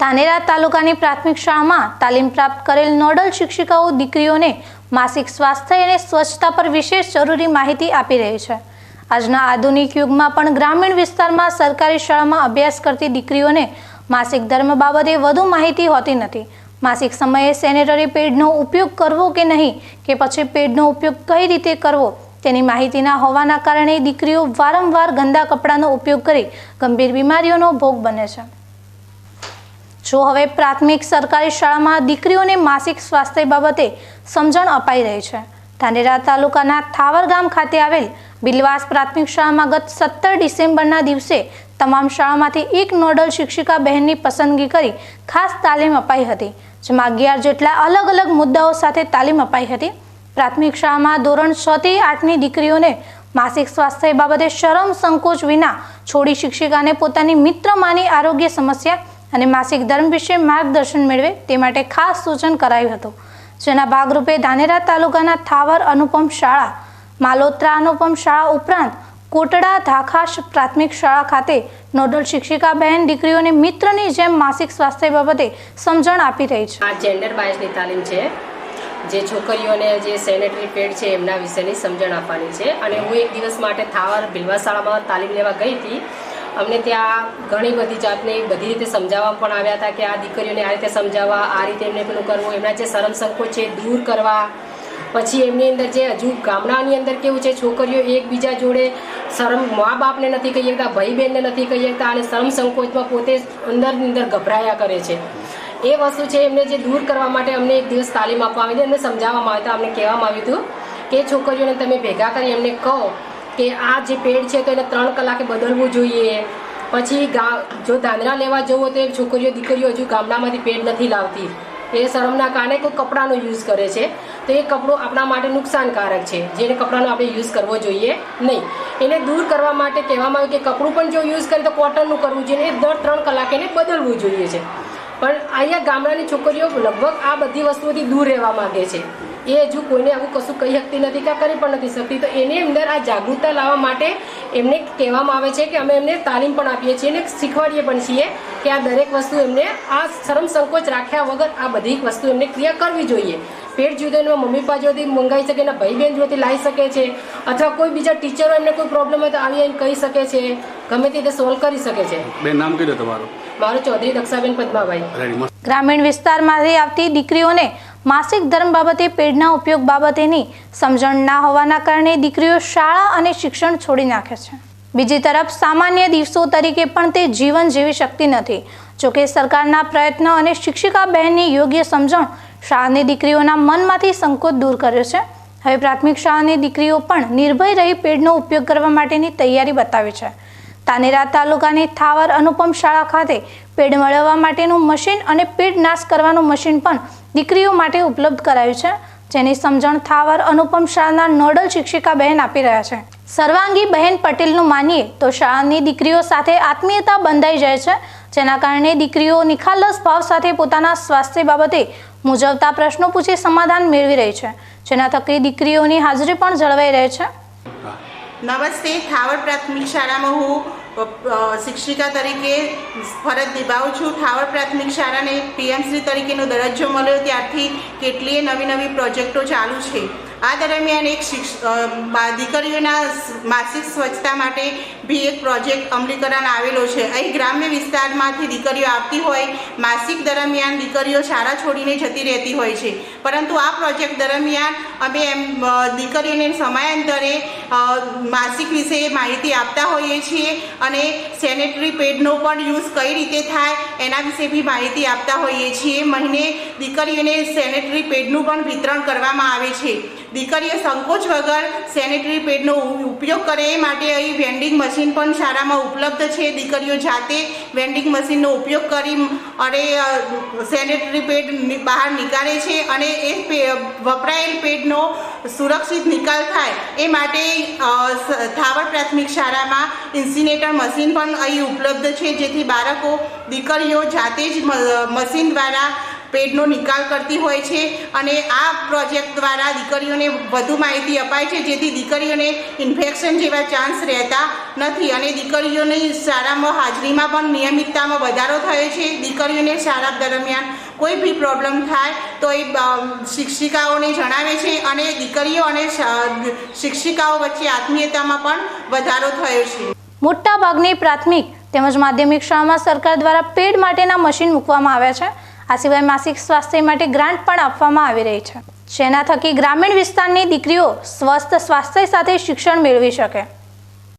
ધાનેરા તાલુકાની પ્રાથમિક શાળામાં તાલીમ પ્રાપ્ત કરેલ નોડલ શિક્ષિકાઓ, દીકરીઓને માસિક સ્વાસ્થ્ય અને સ્વચ્છતા પર વિશેષ જરૂરી માહિતી આપી રહી છે. આજના આધુનિક યુગમાં પણ ગ્રામીણ વિસ્તારમાં સરકારી શાળામાં અભ્યાસ કરતી દીકરીઓને માસિક ધર્મ બાબતે વધુ માહિતી હોતી નથી. માસિક સમયે સેનેટરી પેડનો ઉપયોગ કરવો કે નહીં, કે પછી પેડનો ઉપયોગ કઈ રીતે કરવો, તેની માહિતી ના હોવાના કારણે દીકરીઓ વારંવાર ગંદા કપડાનો ઉપયોગ કરી ગંભીર બીમારીઓનો ભોગ બને છે. જો હવે પ્રાથમિક સરકારી શાળામાં દીકરીઓને માસિક સ્વાસ્થ્ય બાબતે સમજણ અપાઈ રહી છે. ધાનેરા તાલુકાના થાવર ગામ ખાતે આવેલ બિલવાસ પ્રાથમિક શાળામાં ગત સત્તર ડિસેમ્બરના દિવસે તમામ શાળામાંથી એક નોડલ શિક્ષિકા બહેનની પસંદગી કરી ખાસ તાલીમ અપાઈ હતી, જેમાં અગિયાર જેટલા અલગ અલગ મુદ્દાઓ સાથે તાલીમ અપાઈ હતી. પ્રાથમિક શાળામાં ધોરણ છ થી આઠની દીકરીઓને માસિક સ્વાસ્થ્ય બાબતે શરમ સંકોચ વિના છોડી શિક્ષિકાને પોતાની મિત્ર માની આરોગ્ય સમસ્યા અને માસિક ધર્મ વિશે માર્ગદર્શન મેળવે તે માટે ખાસ સૂચન કરાયું હતું. જેના ભાગરૂપે ધાનેરા તાલુકાના થાવર અનુપમ શાળા, માલોત્રા અનુપમ શાળા ઉપરાંત કોટડા ધાખાશ પ્રાથમિક શાળા ખાતે નોડલ શિક્ષિકા બહેન દીકરીઓને મિત્રની જેમ માસિક સ્વાસ્થ્ય બાબતે સમજણ આપી રહી છે. આ જેન્ડર બાયસની તાલીમ છે, જે છોકરીઓને જે સેનેટરી પેડ છે એમના વિશેની સમજણ આપવાની છે. અને હું એક દિવસ માટે થાવર ભીલવા શાળામાં તાલીમ લેવા ગઈ હતી અમને ત્યાં ઘણી બધી જાતને બધી રીતે સમજાવવા પણ આવ્યા હતા કે આ દીકરીઓને આ રીતે સમજાવવા, આ રીતે એમને પેલું કરવું, એમના જે શરમ સંકોચ છે દૂર કરવા. પછી એમની અંદર જે હજુ ગામડાની અંદર કેવું છે, છોકરીઓ એકબીજા જોડે શરમ મા બાપને નથી કહી શકતા ભાઈ બહેનને નથી કહી શકતા અને શરમ સંકોચમાં પોતે અંદરની અંદર ગભરાયા કરે છે. એ વસ્તુ છે એમને જે દૂર કરવા માટે અમને એક દિવસ તાલીમ આપવામાં આવી હતી અમને સમજાવવામાં આવ્યું હતું, અમને કહેવામાં આવ્યું હતું કે, છોકરીઓને તમે ભેગા કરી, એમને કહો કે આ જે પેડ છે તો એને ત્રણ કલાકે બદલવું જોઈએ. પછી ગા જો ધાંધરા લેવા જવું તો એ છોકરીઓ દીકરીઓ હજુ ગામડામાંથી પેડ નથી લાવતી. એ શરમના કારણે કોઈ કપડાનો યુઝ કરે છે. તો એ કપડું આપણા માટે નુકસાનકારક છે. જેને કપડાનો આપણે યુઝ કરવો જોઈએ નહીં. એને દૂર કરવા માટે કહેવામાં આવ્યું કે કપડું પણ જો યુઝ કરે તો કોટનનું કરવું જોઈએ એ દર ત્રણ કલાકે એને બદલવું જોઈએ છે. પણ અહીંયા ગામડાની છોકરીઓ લગભગ આ બધી વસ્તુઓથી દૂર રહેવા માંગે છે. એ હજુ કોઈને આવું કશું કહી શકતી નથી કે કરી પણ નથી શકતી. તો એની અંદર આ જાગૃતતા લાવવા માટે એમને કહેવામાં આવે છે કે અમે એમને તાલીમ પણ આપીએ છીએ અને શીખવાડીએ પણ છીએ કે આ દરેક વસ્તુ એમને આ શરમ સંકોચ રાખ્યા વગર આ બધી વસ્તુ એમને ક્રિયા કરવી જોઈએ. પેટ જુદો એમાં મમ્મી પપ્પા જોડેથી મંગાવી શકે એના ભાઈ બહેન જોતી લાવી શકે છે અથવા કોઈ બીજા ટીચરો એમને કોઈ પ્રોબ્લેમ હોય તો આવી આવીને કહી શકે છે. ગમે તે સોલ્વ કરી શકે છે. બેન નામ કીધું તમારું? મારું ચૌધરી દક્ષાબેન પદ્માભાઈ. ગ્રામીણ વિસ્તારમાંથી આવતી દીકરીઓને માસિક ધર્મ બાબતે પેડના ઉપયોગ બાબતેની સમજણ ના હોવાના કારણે દીકરીઓ શાળા અને શિક્ષણ છોડી નાખે છે. બીજી તરફ, સામાન્ય દિવસો તરીકે પણ તે જીવન જીવી શકતી નથી. જોકે સરકારના પ્રયત્નો અને શિક્ષિકા બહેનની યોગ્ય સમજણ શાળાની દીકરીઓના મનમાંથી સંકોચ દૂર કર્યો છે. હવે પ્રાથમિક શાળાની દીકરીઓ પણ નિર્ભય રહી પેડનો ઉપયોગ કરવા માટેની તૈયારી બતાવી છે. તાનેરા તાલુકાની થાવર અનુપમ શાળા ખાતે પેડ મેળવવા માટેનું મશીન અને પેડ નાશ કરવાનું મશીન પણ દીકરીઓ માટે ઉપલબ્ધ કરાયું છે, જેની સમજણ થાવર અનુપમ શાળાના નોડલ શિક્ષિકા બહેન આપી રહ્યા છે. સર્વાંગી બહેન પટેલનું માનીએ તો શાળાની દીકરીઓ સાથે આત્મીયતા બંધાઈ જાય છે, જેના કારણે દીકરીઓ નિખાલસ ભાવ સાથે પોતાના સ્વાસ્થ્ય બાબતે મુજવતા પ્રશ્નો પૂછી સમાધાન મેળવી રહી છે, જેના થકી દીકરીઓની હાજરી પણ જળવાઈ રહે છે. નમસ્તે, થાવર પ્રાથમિક શાળામાં હું શિક્ષિકા તરીકે ફરજ નિભાવું છું. થાવર પ્રાથમિક શાળાને પીએમસી તરીકેનો દરજ્જો મળ્યો, ત્યારથી કેટલીય નવી નવી પ્રોજેક્ટો ચાલુ છે. આ દરમિયાન એક દીકરીઓના માસિક સ્વચ્છતા માટે બી એક પ્રોજેક્ટ અમલીકરણ આવેલો છે. અહીં ગ્રામ્ય વિસ્તારમાંથી દીકરીઓ આવતી હોય, માસિક દરમિયાન દીકરીઓ શાળા છોડીને જતી રહેતી હોય છે. પરંતુ આ પ્રોજેક્ટ દરમિયાન અમે એમ દીકરીઓને સમયાંતરે માસિક વિશે માહિતી આપતા હોઈએ છીએ અને સેનેટરી પેડનો પણ યુઝ કઈ રીતે થાય એના વિશે બી માહિતી આપતા હોઈએ છીએ. મહિને દીકરીઓને સેનેટરી પેડનું પણ વિતરણ કરવામાં આવે છે. દીકરીઓ સંકોચ વગર સેનેટરી પેડનો ઉપયોગ કરે એ માટે અહીં વેન્ડિંગ મશીન પણ શાળામાં ઉપલબ્ધ છે. દીકરીઓ જાતે વેન્ડિંગ મશીનનો ઉપયોગ કરી અને સેનેટરી પેડ બહાર નીકાળે છે અને એ વપરાયેલ પેડનો સુરક્ષિત નિકાલ થાય એ માટે થાવર પ્રાથમિક શાળામાં ઇન્સિનેટર મશીન પણ અહીં ઉપલબ્ધ છે, જેથી બાળકો, દીકરીઓ જાતે જ મશીન દ્વારા પેડનો નિકાલ કરતી હોય છે અને આ પ્રોજેક્ટ દ્વારા દીકરીઓને વધુ માહિતી અપાય છે, જેથી દીકરીઓને ઇન્ફેક્શન જેવા ચાન્સ રહેતા નથી અને દીકરીઓની શાળામાં હાજરીમાં પણ નિયમિતતામાં વધારો થયો છે. દીકરીઓને શાળા દરમિયાન કોઈ બી પ્રોબ્લેમ થાય તો એ શિક્ષિકાઓને જણાવે છે અને દીકરીઓ અને શિક્ષિકાઓ વચ્ચે આત્મીયતામાં પણ વધારો થયો છે. મોટાભાગની પ્રાથમિક તેમજ માધ્યમિક શાળામાં સરકાર દ્વારા પેડ માટેના મશીન મૂકવામાં આવ્યા છે. આ સિવાય માસિક સ્વાસ્થ્ય માટે ગ્રાન્ટ પણ આપવામાં આવી રહી છે. જેના થકી ગ્રામીણ વિસ્તારની દીકરીઓ સ્વસ્થ સ્વાસ્થ્ય સાથે શિક્ષણ મેળવી શકે.